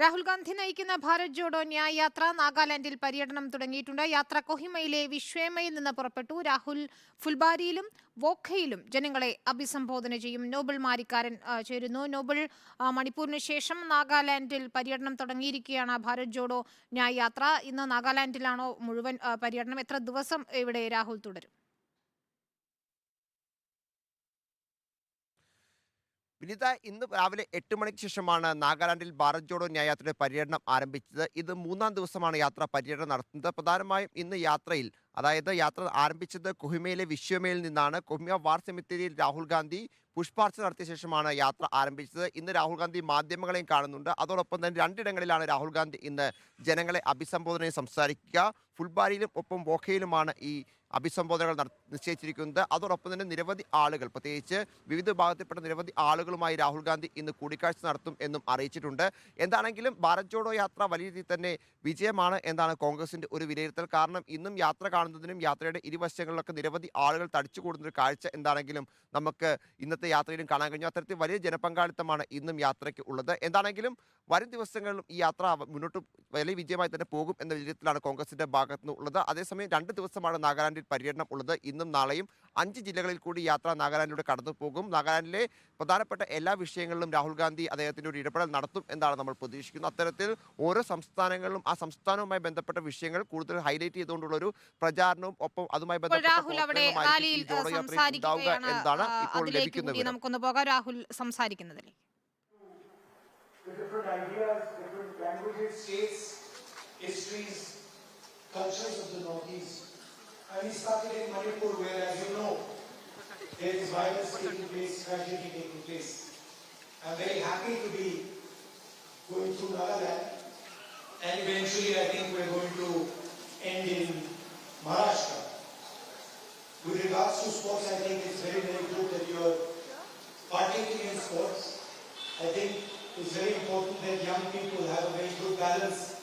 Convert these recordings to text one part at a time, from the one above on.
രാഹുൽ ഗാന്ധി നയിക്കുന്ന ഭാരത് ജോഡോ ന്യായ് യാത്ര നാഗാലാൻഡിൽ പര്യടനം തുടങ്ങിയിട്ടുണ്ട്. യാത്ര കൊഹിമയിലെ വിശ്വേമയിൽ നിന്ന് പുറപ്പെട്ടു. രാഹുൽ ഫുൽബാരിയിലും വോഖയിലും ജനങ്ങളെ അഭിസംബോധന ചെയ്യും. നോബൽ മാരിക്കാരൻ ചേരുന്നു. നോബൽ മണിപ്പൂരിന് ശേഷം നാഗാലാൻഡിൽ പര്യടനം തുടങ്ങിയിരിക്കുകയാണ് ഭാരത് ജോഡോ ന്യായ് യാത്ര ഇന്ന് നാഗാലാൻഡിലാണോ മുഴുവൻ പര്യടനം? എത്ര ദിവസം ഇവിടെ രാഹുൽ തുടരും? വിനിത ഇന്ന് രാവിലെ എട്ട് മണിക്ക് ശേഷമാണ് നാഗാലാൻഡിൽ ഭാരത് ജോഡോ ന്യായയാത്രയുടെ പര്യടനം ആരംഭിച്ചത്. ഇത് മൂന്നാം ദിവസമാണ് യാത്ര പര്യടനം നടത്തുന്നത്. പ്രധാനമായും ഇന്ന് യാത്രയിൽ അതായത് യാത്ര ആരംഭിച്ചത് കൊഹിമയിലെ വിശ്വമയിൽ നിന്നാണ്. കൊഹിമ വാർ സെമിത്തേരിയിൽ രാഹുൽ ഗാന്ധി പുഷ്പാർച്ചന നടത്തിയ ശേഷമാണ് യാത്ര ആരംഭിച്ചത്. ഇന്ന് രാഹുൽ ഗാന്ധി മാധ്യമങ്ങളെയും കാണുന്നുണ്ട്. അതോടൊപ്പം തന്നെ രണ്ടിടങ്ങളിലാണ് രാഹുൽ ഗാന്ധി ഇന്ന് ജനങ്ങളെ അഭിസംബോധനയും സംസാരിക്കുക. ഫുൾബാരിയിലും ഒപ്പം വോഖയിലുമാണ് ഈ അഭിസംബോധനകൾ നിശ്ചയിച്ചിരിക്കുന്നത്. അതോടൊപ്പം തന്നെ നിരവധി ആളുകൾ പ്രത്യേകിച്ച് വിവിധ വിഭാഗത്തിൽപ്പെട്ട നിരവധി ആളുകളുമായി രാഹുൽ ഗാന്ധി ഇന്ന് കൂടിക്കാഴ്ച നടത്തും എന്നും അറിയിച്ചിട്ടുണ്ട്. എന്താണെങ്കിലും ഭാരത് ജോഡോ യാത്ര വലിയ രീതിയിൽ തന്നെ വിജയമാണ് എന്നാണ് കോൺഗ്രസിന്റെ ഒരു വിലയിരുത്തൽ. കാരണം ഇന്നും യാത്ര കാണുന്നതിനും യാത്രയുടെ ഇരുവശങ്ങളിലൊക്കെ നിരവധി ആളുകൾ തടിച്ചുകൂടുന്ന ഒരു കാഴ്ച എന്താണെങ്കിലും നമുക്ക് ഇന്നത്തെ യാത്രയിലും കാണാൻ കഴിഞ്ഞു. അത്തരത്തിൽ വലിയ ജനപങ്കാളിത്തമാണ് ഇന്നും യാത്രയ്ക്ക് ഉള്ളത്. എന്താണെങ്കിലും വരും ദിവസങ്ങളിലും ഈ യാത്ര മുന്നോട്ട് വലിയ വിജയമായി തന്നെ പോകും എന്ന വിലയിരുത്തലാണ് കോൺഗ്രസിന്റെ ഭാഗത്തുനിന്നുള്ളത് അതേസമയം രണ്ട് ദിവസമാണ് നാഗാലാൻഡിൽ പര്യടനം ഉള്ളത് ഇന്നും നാളെയും അഞ്ച് ജില്ലകളിൽ കൂടി യാത്ര നാഗാലാൻഡിലൂടെ കടന്നു പോകും. നാഗാലാൻഡിലെ പ്രധാനപ്പെട്ട എല്ലാ വിഷയങ്ങളിലും രാഹുൽ ഗാന്ധി അദ്ദേഹത്തിന്റെ ഒരു ഇടപെടൽ നടത്തും എന്നാണ് നമ്മൾ പ്രതീക്ഷിക്കുന്നത് അത്തരത്തിൽ ഓരോ സംസ്ഥാനങ്ങളിലും ആ സംസ്ഥാനവുമായി ബന്ധപ്പെട്ട വിഷയങ്ങൾ കൂടുതൽ ഹൈലൈറ്റ് ചെയ്തുകൊണ്ടുള്ള ഒരു പ്രചാരണവും ഒപ്പം അതുമായി ബന്ധപ്പെട്ട രാഹുൽ ഇപ്പോൾ നമുക്കൊന്ന് പോകാം. സംസാരിക്കുന്നതിലേക്ക്. Different ideas, different languages, states, histories, cultures of the Northeast. And he started in Manipur, where, as you know, there is violence taking place, tragedy taking place. I'm very happy to be going through Nagaland, and eventually I think we're going to end in Maharashtra. With regards to sports, I think it's very, very good that you're partaking in sports. I think it's very important that young people have a very good balance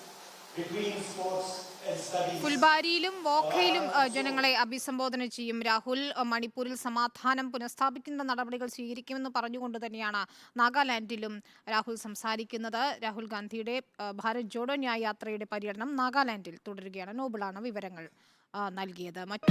ഫുൽബാരിയിലും വോഖയിലും ജനങ്ങളെ അഭിസംബോധന ചെയ്യും. രാഹുൽ മണിപ്പൂരിൽ സമാധാനം പുനഃസ്ഥാപിക്കുന്ന നടപടികൾ സ്വീകരിക്കുമെന്ന് പറഞ്ഞുകൊണ്ട് തന്നെയാണ് നാഗാലാൻഡിലും രാഹുൽ സംസാരിക്കുന്നത്. രാഹുൽ ഗാന്ധിയുടെ ഭാരത് ജോഡോ ന്യായ യാത്രയുടെ പര്യടനം നാഗാലാൻഡിൽ തുടരുകയാണ്. നോബിളാണ് വിവരങ്ങൾ നൽകിയത്. മറ്റു